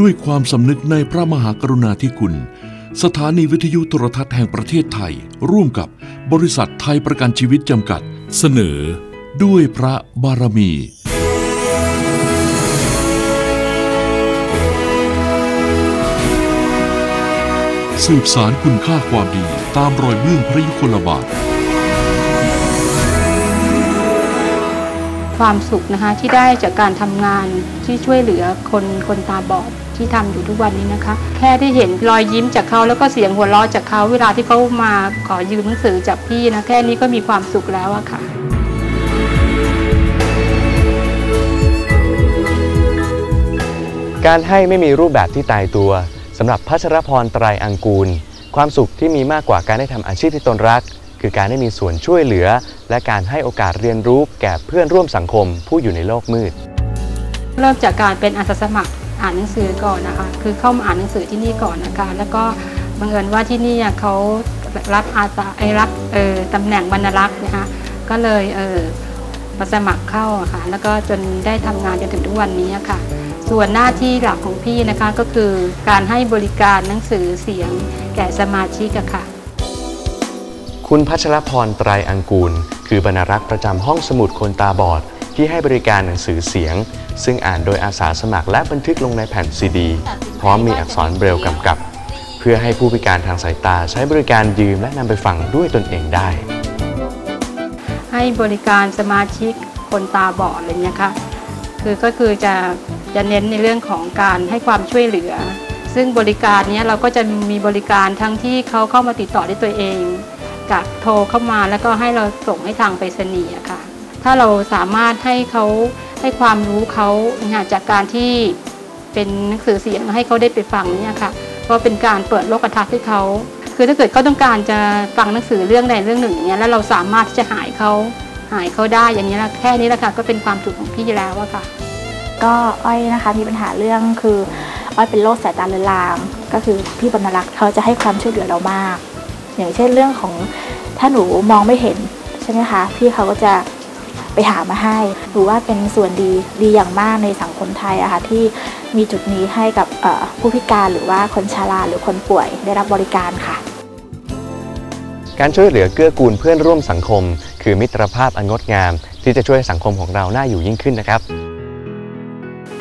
ด้วยความสำนึกในพระมหากรุณาธิคุณ สถานีวิทยุโทรทัศน์แห่งประเทศไทย ร่วมกับบริษัทไทยประกันชีวิตจำกัด เสนอ ด้วยพระบารมี สืบสารคุณค่าความดีตามรอยเบื้องพระยุคลบาท ความสุขนะคะที่ได้จากการทำงานที่ช่วยเหลือคนคนตาบอด ที่ทำอยู่ทุกวันนี้นะคะ แค่ได้เห็นรอยยิ้มจากเขาแล้วก็เสียงหัวเราะจากเขาเวลาที่เขามาขอยืมหนังสือจากพี่นะแค่นี้ก็มีความสุขแล้วอะค่ะการให้ไม่มีรูปแบบที่ตายตัวสำหรับพัชรพรไตรอังกูล ความสุขที่มีมากกว่าการได้ทำอาชีพที่ตนรัก คือการได้มีส่วนช่วยเหลือ และการให้โอกาสเรียนรู้แก่เพื่อนร่วมสังคมผู้อยู่ในโลกมืด เริ่มจากการเป็นอาสาสมัคร อ่านหนังสือก่อนนะคะ คือเข้ามาอ่านหนังสือที่นี่ก่อนนะคะ แล้วก็บังเอิญว่าที่นี่เขารับอาสาไอรับเออตำแหน่งบรรณารักษ์นะคะก็เลยเออมาสมัครเข้าะค่ะ แล้วก็จนได้ทำงานจนถึงทุกวันนี้อะค่ะ ส่วนหน้าที่หลักของพี่นะคะก็คือการให้บริการหนังสือเสียงแก่สมาชิกะค่ะ คุณพัชรพรไตรอังกูล คือบรรณารักษ์ประจำห้องสมุดคนตาบอด ที่ให้บริการหนังสือเสียง ซึ่งอ่านโดยอาสาสมัครและบันทึกลงในแผ่นซีดี พร้อมมีอักษรเบรลกำกับ เพื่อให้ผู้พิการทางสายตาใช้บริการยืมและนำไปฟังด้วยตนเองได้ ให้บริการสมาชิกคนตาบอดอะไรเงี้ยค่ะคือก็คือจะจะเน้นในเรื่องของการให้ความช่วยเหลือ ซึ่งบริการนี้เราก็จะมีบริการทั้งที่เขาเข้ามาติดต่อด้วยตัวเอง กับโทรเข้ามาแล้วก็ให้เราส่งให้ทางไปรษณีย์อะค่ะ ถ้าเราสามารถให้เขาให้ความรู้เขาเนี่ยจากการที่เป็นหนังสือเสียงให้เขาได้ไปฟังเนี่ยค่ะก็เป็นการเปิดโลกทัศน์ให้เขาคือถ้าเกิดเขาต้องการจะฟังหนังสือเรื่องใดเรื่องหนึ่งอย่างเงี้ยแล้วเราสามารถที่จะหายเขาหายเขาได้อย่างนี้ยนะแค่นี้ละค่ะก็เป็นความสุขของพี่แล้วอะค่ะ ก็อ้อยนะคะมีปัญหาเรื่องคืออ้อยเป็นโรคสายตาเรื้อรังก็คือพี่บรรณรักษ์เขาจะให้ความช่วยเหลือเรามาก อย่างเช่นเรื่องของถ้าหนูมองไม่เห็นใช่ไหมคะพี่เขาก็จะ ไปหามาให้หนูว่าเป็นส่วนดีดีอย่างมากในสังคมไทยอะค่ะที่มีจุดนี้ให้กับเอ่อผู้พิการหรือว่าคนชราหรือคนป่วยได้รับบริการค่ะ การช่วยเหลือเกื้อกูลเพื่อนร่วมสังคม คือมิตรภาพอันงดงาม ที่จะช่วยให้สังคมของเราน่าอยู่ยิ่งขึ้นนะครับ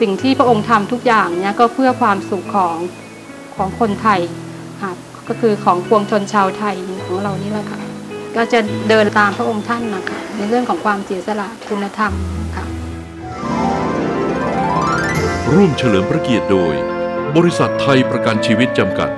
สิ่งที่พระองค์ทำทุกอย่างเนี่ยก็เพื่อความสุขของของคนไทยค่ะก็คือของปวงชนชาวไทยของเรานี่แหละค่ะ ก็จะเดินตามพระองค์ท่านนะคะในเรื่องของความเสียสละคุณธรรมค่ะร่วมเฉลิมพระเกียรติโดย บริษัทไทยประกันชีวิตจำกัด